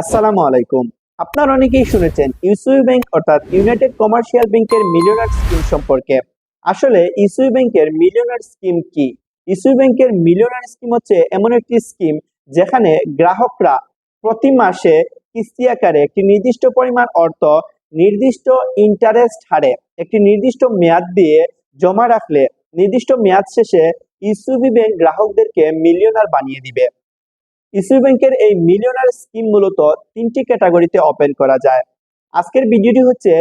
আসসালামু আলাইকুম। আপনারা অনেকেই শুনেছেন ইউসিবি ব্যাংক অর্থাৎ ইউনাইটেড কমার্শিয়াল ব্যাংকের মিলিয়নার স্কিম সম্পর্কে। আসলে ইউসিবি ব্যাংকের মিলিয়নার স্কিম কি? ইউসিবি ব্যাংকের মিলিয়নার স্কিম হচ্ছে এমন একটি স্কিম যেখানে গ্রাহকরা প্রতি মাসে কিস্তি আকারে একটি নির্দিষ্ট পরিমাণ অর্থ, নির্দিষ্ট ইন্টারেস্ট হারে একটি নির্দিষ্ট মেয়াদ দিয়ে জমা রাখলে নির্দিষ্ট মেয়াদ শেষে ইসিবি ব্যাংক গ্রাহকদেরকে মিলিয়নার বানিয়ে দিবে। ইসিবি ব্যাংকের এই মিলিয়নার স্কিম মূলত তিনটি ক্যাটাগরিতে ওপেন করা যায়। আজকের ভিডিওটি হচ্ছে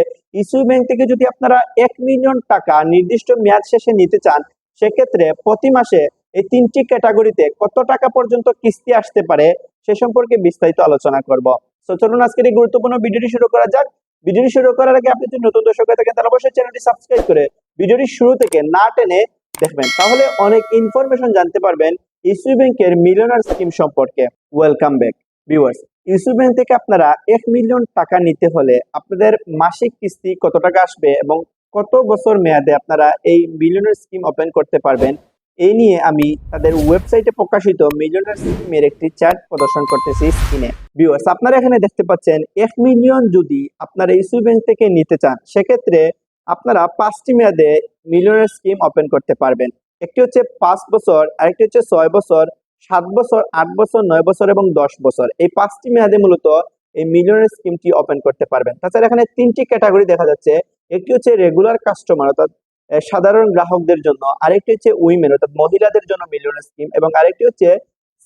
ইসিবি ব্যাংক থেকে যদি আপনারা এক মিলিয়ন টাকা নির্দিষ্ট মেয়াদ শেষে নিতে চান, সেক্ষেত্রে প্রতি মাসে এই তিনটি ক্যাটাগরিতে কত টাকা পর্যন্ত কিস্তি আসতে পারে সে সম্পর্কে বিস্তারিত আলোচনা করব। তো চলুন আজকের এই গুরুত্বপূর্ণ ভিডিওটি শুরু করা যাক। ভিডিওটি শুরু করার আগে আপনি যদি নতুন দর্শক হয়ে থাকেন, তাহলে অবশ্যই চ্যানেলটি সাবস্ক্রাইব করে ভিডিওটি শুরু থেকে না টেনে দেখবেন। তাহলে অনেক ইনফরমেশন জানতে পারবেন ইসি ব্যাংকের মিলিয়নার স্কিম সম্পর্কে welcome back viewers EC bank থেকে আপনারা এক মিলিয়ন টাকা নিতে হলে আপনাদের মাসিক কিস্তি কত টাকা আসবে এবং কত বছর মেয়াদে আপনারা এই মিলিয়নার স্কিম ওপেন করতে পারবেন, এই নিয়ে আমি তাদের ওয়েবসাইটে প্রকাশিত মিলিয়নার স্কিমের একটি চার্ট প্রদর্শন করতেছি স্ক্রিনে ভিউয়ার্স আপনারা এখানে দেখতে পাচ্ছেন এক মিলিয়ন যদি আপনারা ইসি ব্যাংক থেকে নিতে চান, সেক্ষেত্রে আপনারা পাঁচটি মেয়াদে মিলিয়নার স্কিম ওপেন করতে পারবেন। একটি হচ্ছে পাঁচ বছর, আরেকটি হচ্ছে ছয় বছর, সাত বছর, আট বছর, নয় বছর এবং দশ বছর। এই পাঁচটি মেয়াদে মূলত এই মিলিয়নের স্কিমটি ওপেন করতে পারবেন। তাছাড়া এখানে তিনটি ক্যাটাগরি দেখা যাচ্ছে। একটি হচ্ছে রেগুলার কাস্টমার অর্থাৎ সাধারণ গ্রাহকদের জন্য। আরেকটি হচ্ছে উইমেন অর্থাৎ মহিলাদের জন্য মিলিয়নের স্কিম এবং আরেকটি হচ্ছে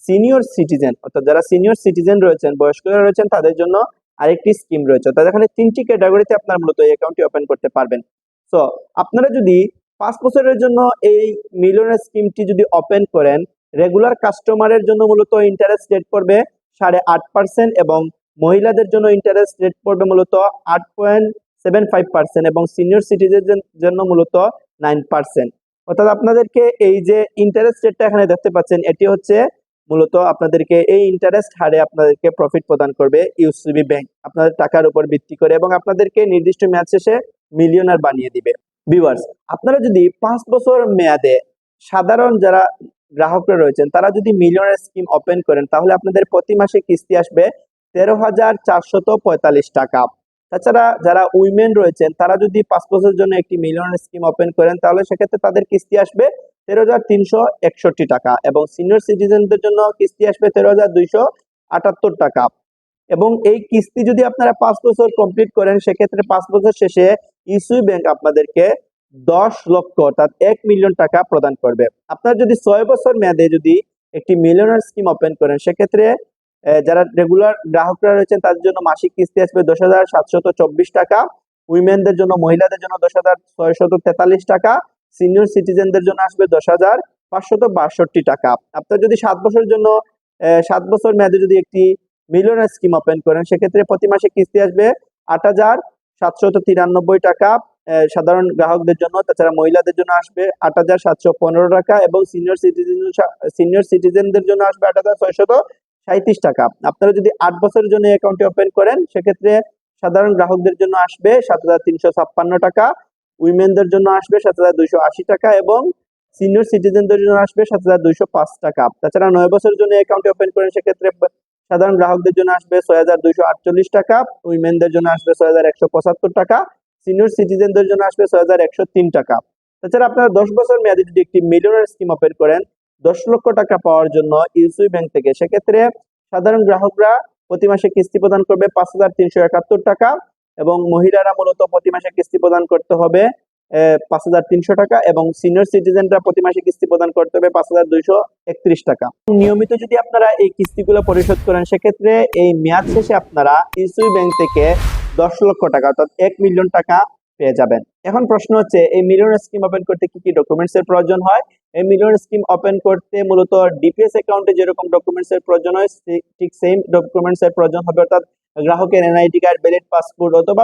সিনিয়র সিটিজেন অর্থাৎ যারা সিনিয়র সিটিজেন রয়েছেন, বয়স্করা রয়েছেন, তাদের জন্য আরেকটি স্কিম রয়েছে। অর্থাৎ এখানে তিনটি ক্যাটাগরিতে আপনার মূলত এই অ্যাকাউন্টটি ওপেন করতে পারবেন। সো আপনারা যদি পাঁচ বছরের জন্য এই মিলিয়নের স্কিমটি যদি ওপেন করেন রেগুলার কাস্টমারের জন্য মূলত ইন্টারেস্ট রেট পড়বে সাড়ে আট পার্সেন্ট এবং মহিলাদের জন্য ইন্টারেস্ট রেট পড়বে মূলত আট পয়েন্ট সেভেন ফাইভ পার্সেন্ট এবং সিনিয়র সিটিজেন জন্য মূলত নাইন পার্সেন্ট অর্থাৎ আপনাদেরকে এই যে ইন্টারেস্ট রেটটা এখানে দেখতে পাচ্ছেন, এটি হচ্ছে মূলত আপনাদেরকে এই ইন্টারেস্ট হারে আপনাদেরকে প্রফিট প্রদান করবে ইউসিবি ব্যাংক আপনাদের টাকার উপর ভিত্তি করে এবং আপনাদেরকে নির্দিষ্ট ম্যাচ শেষে মিলিয়নার বানিয়ে দিবে। ভিউয়ার্স আপনারা যদি পাঁচ বছর মেয়াদে সাধারণ যারা গ্রাহকরা রয়েছেন, তারা যদি মিলিয়নার স্কিম ওপেন করেন, তাহলে আপনাদের প্রতি মাসে কিস্তি আসবে তেরো হাজার চারশত পঁয়তাল্লিশ টাকা। তাছাড়া যারা উইমেন রয়েছেন, তারা যদি পাঁচ বছরের জন্য একটি মিলিয়নার স্কিম ওপেন করেন, তাহলে সেক্ষেত্রে তাদের কিস্তি আসবে তেরো হাজার তিনশো একষট্টি টাকা এবং সিনিয়র সিটিজেনদের জন্য কিস্তি আসবে তেরো হাজার দুইশো আটাত্তর টাকা। এবং এই কিস্তি যদি আপনারা পাঁচ বছর কমপ্লিট করেন, সেক্ষেত্রে পাঁচ বছর শেষে ইস্যু ব্যাংক আপনাদেরকে দশ লক্ষ অর্থাৎ এক মিলিয়ন টাকা প্রদান করবে। আপনার যদি ছয় বছর মেয়াদে যদি একটি মিলিয়নার স্কিম ওপেন করেন, সেক্ষেত্রে যারা রেগুলার গ্রাহকরা রয়েছেন, তাদের জন্য মাসিক কিস্তি আসবে দশ হাজার সাতশত চব্বিশ টাকা। উইমেনদের জন্য, মহিলাদের জন্য দশ হাজার ছয়শত তেতাল্লিশ টাকা। সিনিয়র সিটিজেনদের জন্য আসবে দশ হাজার পাঁচশত বাষট্টি টাকা। আপনার যদি সাত বছরের জন্য সাত বছর মেয়াদে যদি একটি মিলিয়নার স্কিম ওপেন করেন, সেক্ষেত্রে প্রতি মাসে কিস্তি আসবে আট হাজার সাতশত তিরানব্বই টাকা। সাধারণ গ্রাহকদের জন্য, তাছাড়া মহিলাদের জন্য আসবে আট হাজার সাতশো পনেরো টাকা এবং সিনিয়র সিটিজেন সিনিয়র সিটিজেনদের জন্য আসবে আট হাজার ছয়শত সাঁত্রিশ টাকা। আপনারা যদি আট বছরের জন্য অ্যাকাউন্টটি ওপেন করেন, সেক্ষেত্রে সাধারণ গ্রাহকদের জন্য আসবে সাত হাজার তিনশো ছাপ্পান্ন টাকা উইমেনদের জন্য আসবে সাত হাজার দুইশো আশি টাকা এবং সিনিয়র সিটিজেনদের জন্য আসবে সাত হাজার দুইশো পাঁচ টাকা। তাছাড়া নয় বছরের জন্য অ্যাকাউন্টে ওপেন করেন, সেক্ষেত্রে সাধারণ গ্রাহকদের জন্য আসবে ছয় হাজার দুইশো আটচল্লিশ টাকা, উইমেনদের জন্য আসবে ছয় হাজার একশো পঁচাত্তর টাকা, সিনিয়র সিটিজেনদের জন্য আসবে ছয় হাজার একশো তিন টাকা। তাছাড়া আপনারা দশ বছর মেয়াদে যদি একটি মিলিয়নার স্কিম ওপেন করেন, দশ লক্ষ টাকা পাওয়ার জন্য ইউসি ব্যাংক থেকে সেক্ষেত্রে সাধারণ গ্রাহকরা প্রতি মাসে কিস্তি প্রদান করবে পাঁচ হাজার তিনশো একাত্তর টাকা এবং মহিলারা মূলত প্রতি মাসে কিস্তি প্রদান করতে হবে পাঁচ হাজার তিনশো টাকা এবং সিনিয়র সিটিজেনরা প্রতি মাসে কিস্তি প্রদান করতে হবে পাঁচ হাজার দুইশো একত্রিশ টাকা। নিয়মিত যদি আপনারা এই কিস্তিগুলো পরিশোধ করেন, সেক্ষেত্রে এই মেয়াদ শেষে আপনারা ইসুই ব্যাংক থেকে দশ লক্ষ টাকা অর্থাৎ এক মিলিয়ন টাকা পেয়ে যাবেন। এখন প্রশ্ন হচ্ছে, এই মিলিয়ন স্কিম ওপেন করতে কি কি ডকুমেন্টস এর প্রয়োজন হয়? এই মিলিয়ন স্কিম ওপেন করতে মূলত ডিপিএস অ্যাকাউন্টে যেরকম ডকুমেন্টস এর প্রয়োজন হয় ঠিক সেম ডকুমেন্টস এর প্রয়োজন হবে, অর্থাৎ গ্রাহকের এনআইডি কার্ড ভ্যালিড পাসপোর্ট অথবা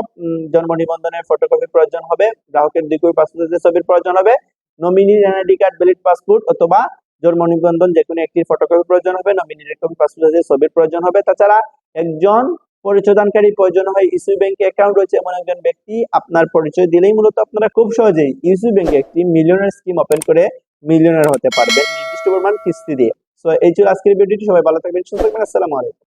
জন্ম নিবন্ধনের ফটোকপি প্রয়োজন হবে। গ্রাহকের দুই পাসপোর্টের ছবির প্রয়োজন হবে। নমিনির এনআইডি কার্ড ভ্যালিড পাসপোর্ট অথবা জন্ম নিবন্ধন যে কোনো একটির ফটোকপি প্রয়োজন হবে। নমিনির কপি পাসপোর্টের ছবির প্রয়োজন হবে। তাছাড়া একজন পরিচয়দানকারী প্রয়োজন হয় ইসি ব্যাংকে অ্যাকাউন্ট রয়েছে। এমন একজন ব্যক্তি আপনার পরিচয় দিলেই মূলত আপনারা খুব সহজেই ইসি ব্যাংকে একটি মিলিয়নার স্কিম ওপেন করে মিলিয়নার হতে পারবেন। নির্দিষ্ট পরিমাণ কিস্তি দিয়ে। সো এই ছিল আজকের ভিডিওটি সবাই ভালো থাকবেন, সুস্থ থাকবেন। আসসালামু আলাইকুম।